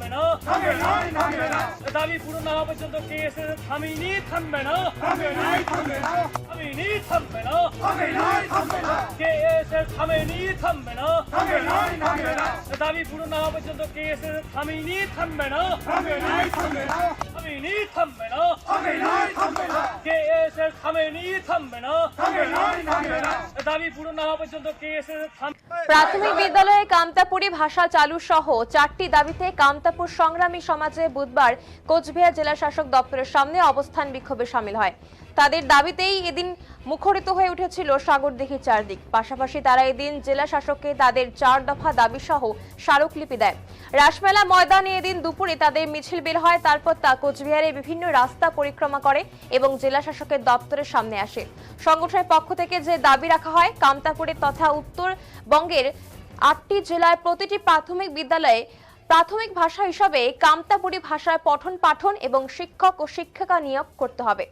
탐매나 탐매나 탐매나 대답이 부르나 버전도 계에서 탐이니 탐매나 탐매나 탐매나 탐이니 탐매나 탐매나 탐매나 계에서 탐이니 탐매나 탐매나 탐매나 대답이 부르나 버전도 계에서 탐이니 탐매나 탐매나 탐매나 탐이니 탐매나 탐매나 탐매나 প্রাথমিক বিদ্যালয়ে কামতাপুরি ভাষা চালু সহ চারটি দাবিতে কামতাপুর সংগ্রামী সমাজে বুধবার কোচবিহার জেলা শাসক দপ্তরের সামনে অবস্থান বিক্ষোভে সামিল হয়। তাদের দাবিতেই এদিন মুখরিত হয়ে উঠেছিল সাগরদিঘি চারদিক। পাশাপাশি তারা এদিন জেলা শাসককে তাদের চার দফা দাবি সহ স্মারকলিপি দেয়। রাসমেলা ময়দানে এদিন দুপুরে তাদের মিছিল বের হয়, তারপর তা কোচবিহারে বিভিন্ন রাস্তা পরিক্রমা করে এবং জেলা শাসকের দপ্তরের সামনে আসে। সংগঠনের পক্ষ থেকে যে দাবি রাখা হয় কামতাপুরে তথা উত্তরবঙ্গের আটটি জেলায় প্রতিটি প্রাথমিক বিদ্যালয়ে প্রাথমিক ভাষা হিসাবে কামতাপুরি ভাষায় পঠন পাঠন এবং শিক্ষক ও শিক্ষিকা নিয়োগ করতে হবে।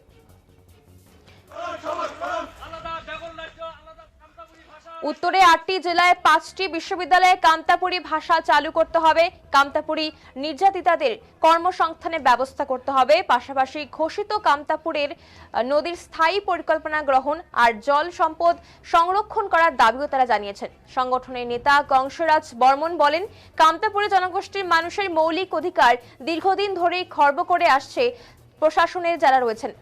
উত্তরে আটটি জেলায় পাঁচটি বিশ্ববিদ্যালয়ে কামতাপুরি ভাষা চালু করতে হবে। কামতাপুরি নির্যাতিতাদের কর্মসংস্থানের ব্যবস্থা করতে হবে। পাশাপাশি ঘোষিত কামতাপুরের নদীর স্থায়ী পরিকল্পনা গ্রহণ আর জল সম্পদ সংরক্ষণ করার দাবিও তারা জানিয়েছেন। সংগঠনের নেতা কংসরাজ বর্মন বলেন কামতাপুরি জনগোষ্ঠীর মানুষের মৌলিক অধিকার দীর্ঘদিন ধরেই খর্ব করে আসছে প্রশাসনের যারা রয়েছেন।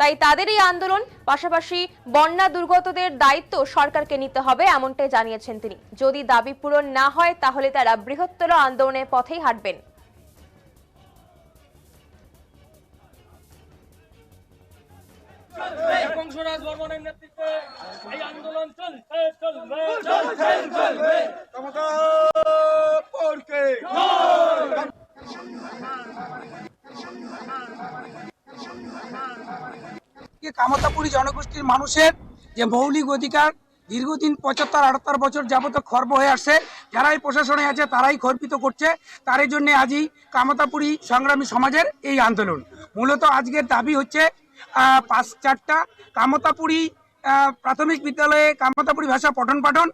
তাই তাদের এই আন্দোলন পাশাপাশি বন্যা দুর্গতদের দায়িত্ব সরকারকে নিতে হবে এমনটাই জানিয়েছেন তিনি। যদি দাবি পূরণ না হয় তাহলে তারা বৃহত্তর আন্দোলনের পথেই হাঁটবেন। কংসরাজ বর্মনের নেতৃত্বে এই আন্দোলন চলছে চলবে চলবে। কামতাপুরী জনগোষ্ঠীর মানুষের যে মৌলিক অধিকার দীর্ঘদিন পঁচাত্তর, আটাত্তর বছর যাবত খর্ব হয়ে আসছে, যারাই প্রশাসনে আছে তারাই খর্বিত করছে। তারই জন্য আজই কামতাপুরী সংগ্রামী সমাজের এই আন্দোলন। মূলত আজকের দাবি হচ্ছে পাঁচ চারটা কামতাপুরী প্রাথমিক বিদ্যালয়ে কামতাপুরী ভাষা পঠন পাঠন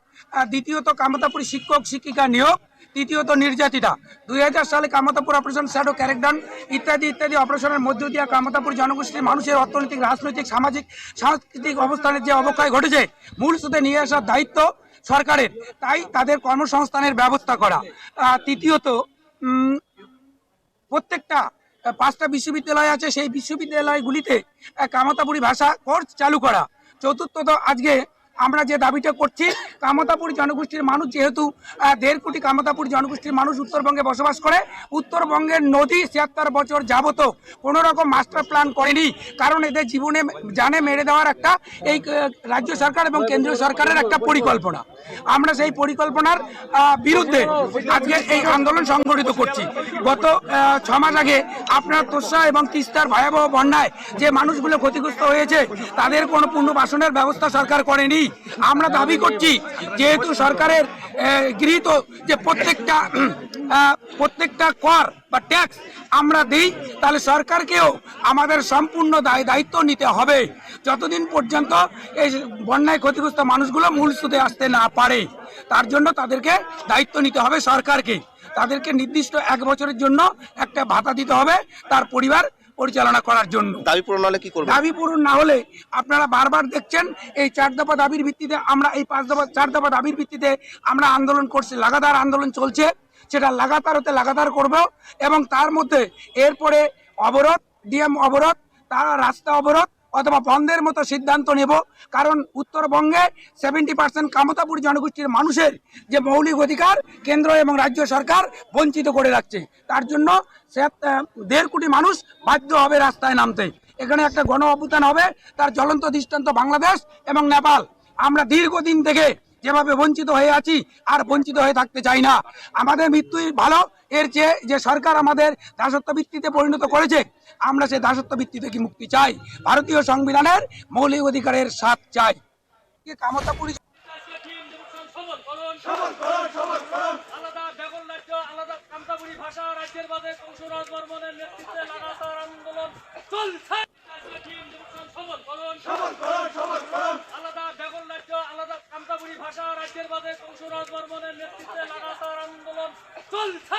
দ্বিতীয়ত কামতাপুরী শিক্ষক, শিক্ষিকা নিয়োগ তৃতীয়ত নির্যাতিতা। দুই হাজার সালে কামতাপুর অপারেশন শ্যাডো ক্যারেকডাউন ইত্যাদি ইত্যাদি অপারেশনের মধ্য দিয়ে কামতাপুর জনগোষ্ঠীর মানুষের অর্থনৈতিক, রাজনৈতিক, সামাজিক, সাংস্কৃতিক অবস্থানের যে অবক্ষয় ঘটেছে, মূল সুদে নিয়ে আসার দায়িত্ব সরকারের। তাই তাদের কর্মসংস্থানের ব্যবস্থা করা। তৃতীয়ত প্রত্যেকটা পাঁচটা বিশ্ববিদ্যালয় আছে। সেই বিশ্ববিদ্যালয়গুলিতে কামতাপুরী ভাষা কোর্স চালু করা। চতুর্থত, আজকে আমরা যে দাবিটা করছি, কামতাপুর জনগোষ্ঠীর মানুষ যেহেতু দেড় কোটি কামতাপুর জনগোষ্ঠীর মানুষ উত্তরবঙ্গে বসবাস করে, উত্তরবঙ্গের নদী ছিয়াত্তর বছর যাবত কোনো রকম মাস্টার প্ল্যান করেনি। কারণ এদের জীবনে জানে মেরে দেওয়ার একটা এই রাজ্য সরকার এবং কেন্দ্রীয় সরকারের একটা পরিকল্পনা। আমরা সেই পরিকল্পনার বিরুদ্ধে আজকে এই আন্দোলন সংগঠিত করছি। গত ছ মাস আগে আপনার তোষা এবং তিস্তার ভয়াবহ বন্যায় যে মানুষগুলো ক্ষতিগ্রস্ত হয়েছে, তাদের কোনো পুনর্বাসনের ব্যবস্থা সরকার করেনি। আমরা দাবি করছি, যেহেতু সরকারের গৃহীত যে প্রত্যেকটা প্রত্যেকটা কর বা ট্যাক্স আমরা দিই, তাহলে সরকারকেও আমাদের সম্পূর্ণ দায়, দায়িত্ব নিতে হবে। যতদিন পর্যন্ত এই বন্যায় ক্ষতিগ্রস্ত মানুষগুলো মূল সুদে আসতে না পারে, তার জন্য তাদেরকে দায়িত্ব নিতে হবে সরকারকে। তাদেরকে নির্দিষ্ট এক বছরের জন্য একটা ভাতা দিতে হবে, তার পরিবার পরিচালনা করার জন্য। দাবি পূরণ হলে কি করবে দাবি পূরণ না হলে আপনারা বারবার দেখছেন এই চার দফা দাবির ভিত্তিতে আমরা এই পাঁচ দফা চার দফা দাবির ভিত্তিতে আমরা আন্দোলন করছি লাগাতার আন্দোলন চলছে। সেটা লাগাতার হতে লাগাতার করব এবং তার মধ্যে এরপরে অবরোধ ডিএম অবরোধ তারা রাস্তা অবরোধ অথবা বন্ধের মতো সিদ্ধান্ত নেব। কারণ উত্তরবঙ্গে সেভেন্টি পার্সেন্ট কামতাপুর জনগোষ্ঠীর মানুষের যে মৌলিক অধিকার কেন্দ্র এবং রাজ্য সরকার বঞ্চিত করে রাখছে। তার জন্য সে দেড় কোটি মানুষ বাধ্য হবে রাস্তায় নামতে। এখানে একটা গণ অভ্যুত্থান হবে, তার জ্বলন্ত দৃষ্টান্ত বাংলাদেশ এবং নেপাল। আমরা দীর্ঘদিন থেকে যেভাবে বঞ্চিত হয়ে আছি আর বঞ্চিত হয়ে থাকতে চাই না আমাদের মৃত্যুই ভালো এর চেয়ে যে সরকার আমাদের দাসত্ব ভিত্তিতে পরিণত করেছে আমরা সেই দাসত্ব ভিত্তি থেকে মুক্তি চাই ভারতীয় সংবিধানের মৌলিক অধিকারের সাথ চাই কামতা সবল কংসরাজ বর্মনের নেতৃত্বে লাগাতার আন্দোলন চলছে।